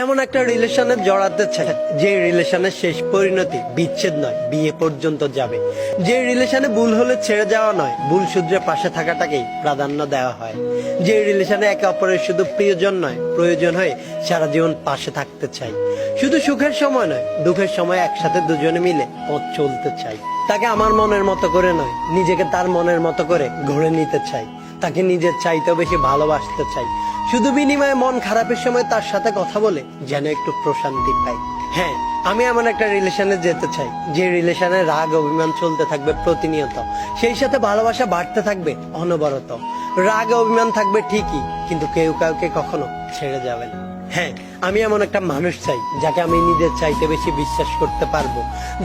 এমন একটা রিলেশনে জড়াতে চায়, যে রিলেশনের শেষ পরিণতি বিচ্ছেদ নয়, বিয়ে পর্যন্ত যাবে। যে রিলেশনে ভুল হলে ছেড়ে যাওয়া নয়, ভুল সূত্রে পাশে থাকাটাকেই প্রাধান্য দেওয়া হয়। যে রিলেশনে একে অপরের শুধু প্রিয়জন নয়, প্রয়োজন হয়ে সারা জীবন পাশে থাকতে চাই শুধু সুখের সময় নয়, দুঃখের সময় একসাথে দুজনে মিলে পথ চলতে চাই তাকে আমার মনের মতো করে নয়, নিজেকে তার মনের মতো করে গড়ে নিতে চাই তাকে নিজের চাইতেও বেশি ভালোবাসতে চাই শুধু বিনিময়ে মন খারাপের সময় তার সাথে কথা বলে যেন একটু প্রশান্তি পাই। হ্যাঁ আমি এমন একটা রিলেশনে যেতে চাই, যে রিলেশনে রাগ, অভিমান চলতে থাকবে প্রতিনিয়ত। সেই সাথে ভালোবাসা বাড়তে থাকবে অনবরত। রাগ, অভিমান থাকবে ঠিকই, কিন্তু কেউ কাউকে কখনো ছেড়ে যাবে না। হ্যাঁ আমি এমন একটা মানুষ চাই, যাকে আমি নিজের চাইতে বেশি বিশ্বাস করতে পারব।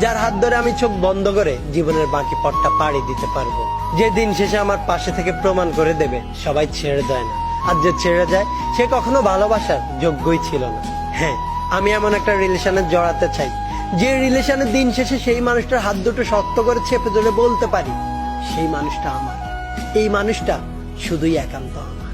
যার হাত ধরে আমি চোখ বন্ধ করে জীবনের বাকি পথটা পাড়ি দিতে পারব। যে দিন শেষে আমার পাশে থেকে প্রমাণ করে দেবে, সবাই ছেড়ে দেয় না। আর যে ছেড়ে যায়, সে কখনো ভালোবাসার যোগ্যই ছিল না। হ্যাঁ আমি এমন একটা রিলেশনে জড়াতে চাই। যে রিলেশনের দিন শেষে সেই মানুষটার হাত দুটো শক্ত করে ছেপে ধরে বলতে পারি, সেই মানুষটা আমার। এই মানুষটা শুধুই একান্ত আমার।